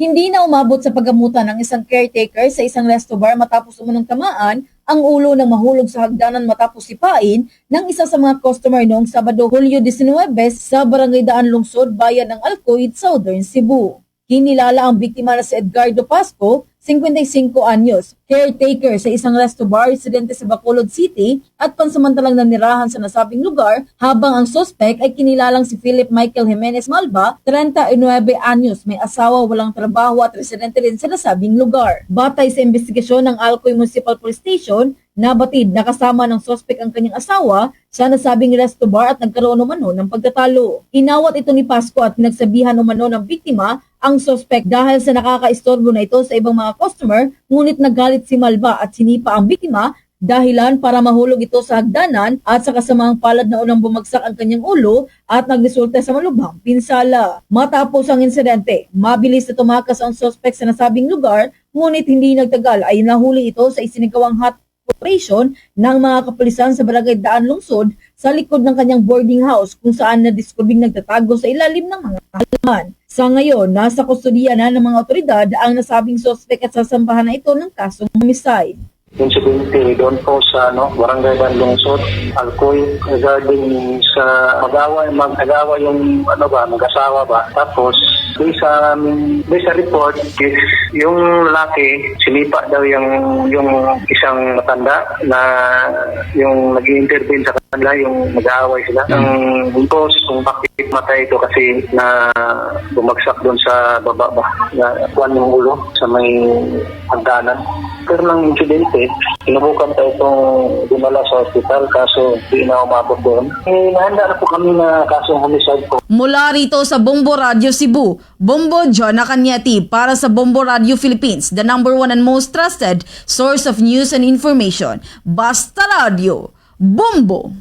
Hindi na umabot sa paggamutan ng isang caretaker sa isang resto bar matapos umunong tamaan ang ulo ng mahulog sa hagdanan matapos sipain ng isa sa mga customer noong Sabado, Hulyo 19 sa Barangay Daan Lungsod, Bayan ng Alcoid, Southern Cebu. Kinilala ang biktima na si Edgardo Pasco, 55 anyos, caretaker sa isang resto bar residente sa Bacolod City at pansamantalang nanirahan sa nasabing lugar habang ang sospek ay kinilalang si Philip Michael Jimenez Malba, 39 anyos, may asawa, walang trabaho at residente rin sa nasabing lugar. Batay sa investigasyon ng Alcoy Municipal Police Station, nabatid na kasama ng sospek ang kanyang asawa sa nasabing resto bar at nagkaroon umano ng pagtatalo. Inawat ito ni Pasco at pinagsabihan umano ng biktima ang sospek dahil sa nakakaistorbo na ito sa ibang mga customer, ngunit nagalit si Malba at sinipa ang biktima dahilan para mahulog ito sa hagdanan at sa kasamang palad na unang bumagsak ang kanyang ulo at nagresulta sa malubhang pinsala. Matapos ang insidente, mabilis na tumakas ang sospek sa nasabing lugar, ngunit hindi nagtagal ay nahuli ito sa isinigawang hot operation ng mga kapulisan sa Barangay Daan Lungsod sa likod ng kanyang boarding house kung saan nadiskubing nagtatago sa ilalim ng mga halaman. Sa ngayon, nasa kustudiya na ng mga otoridad ang nasabing sospek at sasambahan na ito ng kasong homicide. Insidente doon po sa ano, Barangay Bandungsod, Alcoy, regarding sa mag-awa, mag-agawa yung ano ba, mag-asawa ba. Tapos, doon sa aming, doon sa report, is yung lalaki, sinipa daw yung, yung isang matanda na yung nag-intervene sa kanila, yung mag-aaway sila. Ang boss, kung bakit matay ito kasi na bumagsak doon sa baba ba, na kuwan yung ulo sa may hagdanan. Pero ng insidente, sinubukan tayo itong dinala sa hospital kaso di na umabot doon. Eh, nahanda na po kami na kasong homicide po. Mula rito sa Bombo Radio Cebu, Bombo John Acanyeti para sa Bombo Radio Philippines, the number one and most trusted source of news and information. Basta Radio, Bombo!